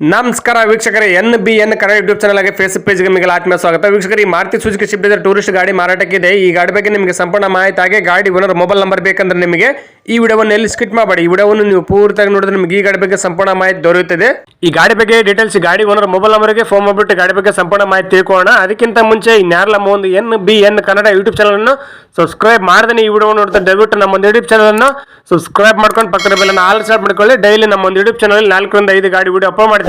ನಮಸ್ಕಾರ ವೀಕ್ಷಕರೇ, N B N Kannada YouTube channel ಆಗಿ ಫೇಸ್ಬುಕ್ ಪೇಜ್ಗೆ ನಿಮಗೆ ಆತ್ಮೀಯ ಸ್ವಾಗತ. ವೀಕ್ಷಕರಿ Maruti Suzuki Swift Dzire tourist ಗಾಡಿ ಮಾರಾಟಕ್ಕಿದೆ. ಈ ಗಾಡಿ ಬಗ್ಗೆ ನಿಮಗೆ ಸಂಪೂರ್ಣ ಮಾಹಿತಿ ಆಗಿ ಗಾಡಿ ಓನರ್ ಮೊಬೈಲ್ ನಂಬರ್ ಬೇಕಂದ್ರೆ ನಿಮಗೆ ಈ ವಿಡಿಯೋವನ್ನು ಎಲ್ಲಿ ಸ್ಕಿಟ್ ಮಾಡಬೇಡಿ. ಈ ವಿಡಿಯೋವನ್ನು ನೀವು ಪೂರ್ತಿಯಾಗಿ ನೋಡಿದ್ರೆ ನಿಮಗೆ ಈ ಗಾಡಿ ಬಗ್ಗೆ ಸಂಪೂರ್ಣ ಮಾಹಿತಿ ದೊರೆಯುತ್ತದೆ. ಈ ಗಾಡಿ ಬಗ್ಗೆ ಡೀಟೇಲ್ಸ್ ಗಾಡಿ ಓನರ್ ಮೊಬೈಲ್ ನಂಬರ್ಗೆ ಫೋನ್ ಮಾಡಿಬಿಟ್ಟು ಗಾಡಿ ಬಗ್ಗೆ ಸಂಪೂರ್ಣ ಮಾಹಿತಿ ತಿಳ್ಕೊಳ್ಳೋಣ. ಅದಕ್ಕಿಂತ ಮುಂಚೆ ನಮ್ಮ ಒಂದು N B N Kannada YouTube channel ಅನ್ನು ಸಬ್ಸ್ಕ್ರೈಬ್ ಮಾಡಿದ್ರೆ ಈ ವಿಡಿಯೋ ನೋಡ್ತಾ ದಯವಿಟ್ಟು ನಮ್ಮ ಒಂದು ಯೂಟ್ಯೂಬ್ ಚಾನಲ್ ಅನ್ನು ಸಬ್ಸ್ಕ್ರೈಬ್ ಮಾಡ್ಕೊಂಡು ಪಕ್ಕದ ಬೆಲ್ಲ ಆಲ್ ಮಾಡ್ಕೊಳ್ಳಿ. ಡೈಲಿ ನಮ್ಮ ಒಂದು ಯೂಟ್ಯೂಬ್ ಚಾನಲ್ ನಾಲ್ಕರಿಂದ ಐದು ಗಾಡಿ ವಿಡಿಯೋ ಅಪ್ಲೋಡ್ ಮಾಡ್ತೀವಿ.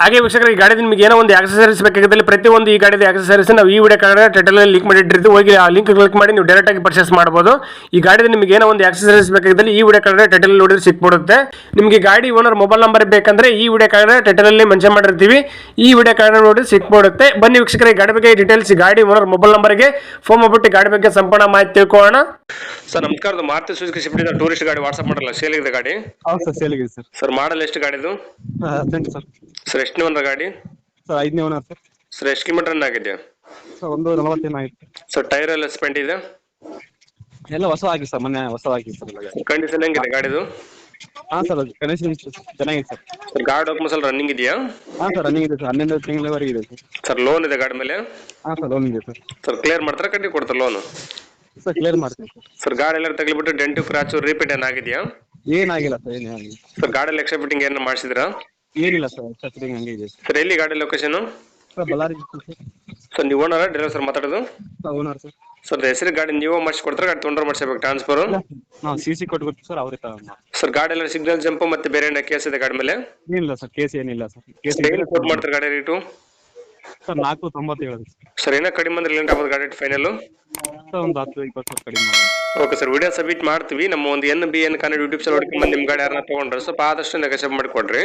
ಹಾಗೆ ವೀಕ್ಷಕರ, ಈ ಗಾಡಿ ನಿಮಗೆ ಏನೋ ಒಂದು ಆಕ್ಸಸರೀಸ್ ಬೇಕಾಗಿದ್ದಲ್ಲಿ ಪ್ರತಿಯೊಂದು ಈ ಗಾಡಿದ ಆಕ್ಸಸರೀಸ್ ನಾವು ಈ ವಿಡಿಯೋ ಕಾರ್ಡ್ ಟೈಟಲ್ ಲಿಂಕ್ ಮಾಡಿಟ್ಟಿರ್ತೀವಿ. ಹೋಗಿ ಆ ಲಿಂಕ್ ಕ್ಲಿಕ್ ಮಾಡಿ ನೀವು ಡೈರೆಕ್ಟ್ ಆಗಿ ಪರ್ಚೇಸ್ ಮಾಡಬಹುದು ಈ ಗಾಡಿದ ನಿಮಗೆ ಏನೋ ಒಂದು ಆಕ್ಸಸರೀಸ್ ಬೇಕಾಗಿದ್ದಲ್ಲಿ ಈ ವಿಡಿಯೋ ಕಾರ್ಡ್ ಟೈಟಲ್ ನೋಡಿದ್ರೆ ಸಿಕ್ಬಿಡುತ್ತೆ. ನಿಮಗೆ ಗಾಡಿ ಓನರ್ ಮೊಬೈಲ್ ನಂಬರ್ ಬೇಕಂದ್ರೆ ಈ ವಿಡಿಯೋ ಕಾರ್ಡ್ ಟೈಟಲ್ ಅಲ್ಲಿ ಮೆನ್ಷನ್ ಮಾಡಿರ್ತೀವಿ. ಈ ವಿಡಿಯೋ ಕಾರ್ಡ್ ನೋಡಿ ಸಿಕ್ಬಿಡುತ್ತೆ. ಬನ್ನಿ ವೀಕ್ಷಕರ, ಈ ಗಾಡಿ ಬಗ್ಗೆ ಡೀಟೇಲ್ಸ್ ಗಾಡಿ ಓನರ್ ಮೊಬೈಲ್ ನಂಬರ್ಗೆ ಫೋನ್ ಮಾಡ್ಬಿಟ್ಟು ಗಾಡಿ ಬಗ್ಗೆ ಸಂಪೂರ್ಣ ಮಾಹಿತಿ ತಿಳ್ಕೊಳ್ಳೋಣ. ಸರ್ ನಮಸ್ಕಾರ. ಮಾರುತಿ ಸುಜುಕಿ ಶಿಫ್ಟ್ ಟೂರಿಸ್ಟ್ ಗಾಡಿ ವಾಟ್ಸ್ಆಪ್ ಮಾಡಲ್ಲ ಸೇಲ್ ಇದೆ ಗಾಡಿ? ಹೌದು ಸರ್ ಸೇಲಿಗಿದೆ ಸರ್. ಸರ್ ಮಾಡಲ್ ಎಷ್ಟು ಗಾಡಿದು ಹದಿನೆಂಟು ಸರ್ ಸರ್. ಎಷ್ಟು ಒಂದ್ರ ಗಾಡಿ? ಸರ್ ಐದನೇ ಒಂದು ಸರ್. ಸರ್ ಎಷ್ಟು ಕಿಲೋಮೀಟರ್ ರನ್ ಆಗಿದೆ? ಸರ್ ಒಂದು ನಲವತ್ತೇನು ಆಗಿತ್ತು ಸರ್ ಟೈರ್ ಎಲ್ಲ ಸ್ಪೆಂಟ್ ಇದೆ? ಎಲ್ಲ ಹೊಸ ಸರ್ ಮೊನ್ನೆ ಹೊಸ ಆಗಿ ಸರ್ ಕಂಡೀಷನ್ ಹೆಂಗಿದೆ ಗಾಡಿದು? ಹಾಂ ಸರ್ ಅದು ಗಣೇಶ್ ಚೆನ್ನಾಗಿದೆ ಸರ್. ಸರ್ ಗಾಡಿ ಡಾಕ್ಯುಮೆಂಟ್ಸ್ ಎಲ್ಲ ರನ್ನಿಂಗ್ ಇದೆಯಾ? ಹಾಂ ಸರ್ ರನ್ನಿಂಗ್ ಇದೆ ಸರ್ ಹನ್ನೊಂದು ತಿಂಗಳವರೆಗೆ ಇದೆ ಸರ್. ಸರ್ ಲೋನ್ ಇದೆ ಗಾಡಿ ಮೇಲೆ? ಹಾಂ ಸರ್ ಲೋನ್ ಇದೆ ಸರ್. ಸರ್ ಕ್ಲಿಯರ್ ಮಾಡ್ತಾರೆ ಕಟ್ಟಿ ಕೊಡ್ತಾರೆ ಲೋನು ಸರ್ ಕ್ಲಿಯರ್ ಮಾಡ್ತೀನಿ ಸರ್ ಗಾಡಿ ಎಲ್ಲ ತಗ್ಲಿಬಿಟ್ಟು ಡೆಂಟು ಕ್ರಾಚು ರಿಪೀಟ್ ಏನಾಗಿದೆಯಾ ಏನಾಗಿಲ್ಲ ಸರ್ ಏನೇ ಆಗಿಲ್ಲ ಸರ್ ಗಾಡಿ ಎಲ್ಲ ಎಕ್ಸೆಪ್ಟಿಂಗ್ ಏನು ಮಾಡಿಸಿದ್ರಾ? ಏನಿಲ್ಲ ಸರ್ ಎಕ್ಸೆಪ್ಟಿಂಗ್ ಹಂಗೆ ಇದೆ. ಸರ್ ಎಲ್ಲಿ ಗಾಡಿ ಲೊಕೇಶನ್ ಸರ್ ಬಳ್ಳಾರಿ ಸರ್ ನೀವು ಓನರ ಡ್ರೈವರ್ ಸರ್ ಮಾತಾಡೋದು? ಸರ್ ಓನರ್ ಸರ್ ಸರ್ ಹೆಸರು ಗಾಡಿ ನೀವು ಮಾಡಿಸ್ಕೊಡ್ತಾರೆ ಗಾಡಿ ತೊಗೊಂಡ್ರೆ ಮಾಡಿಸ್ಬೇಕು ಟ್ರಾನ್ಸ್ಫರ್ ನಾವು ಸಿ ಸಿ ಕೊಟ್ಬಿಟ್ಟು ಸರ್ ಅವ್ರಿಗೆ ತಗೊಂಡು ಸರ್ ಗಾಡಿ ಎಲ್ಲ ಸಿಗ್ನಲ್ ಜಂಪ್ ಮತ್ತೆ ಬೇರೆ ಏನಾರ ಕೇಸ್ ಇದೆ ಗಾಡಿ ಮೇಲೆ? ಏನಿಲ್ಲ ಸರ್ ಕೇಸ್ ಏನಿಲ್ಲ ಸರ್ ಕೇಸ್ ಏನು ಕೋಟ್ ಮಾಡ್ತಾರೆ ಗಾಡಿ ರೇಟು ಸರ್ ನಾಲ್ಕು ತೊಂಬತ್ತೇಳು. ಸರ್ ಏನೋ ಕಡಿಮೆ ಅಂದ್ರೆ ಲೇಟ್ ಆಗ್ಬೋದು ಗಾಡಿ ಫೈನಲ್ ಒಂದು ಹತ್ತು, ಇಪ್ಪತ್ತು ಕಡಿಮೆ ಮಾಡಿ ಓಕೆ ಸರ್ ವಿಡಿಯೋ ಸಬ್ಮಿಟ್ ಮಾಡ್ತೀವಿ. ನಮ್ಮ ಒಂದು N B N Kannada YouTube channel ಹುಡ್ಕೊಂಡ್ ನಿಮ್ಮ ಗಾಡಿ ಯಾರನ್ನ ತೊಗೊಂಡ್ರೆ ಸ್ವಲ್ಪ ಆದಷ್ಟು ನೆಗೋಷಿಯೇಟ್ ಮಾಡಿಕೊಡ್ರಿ.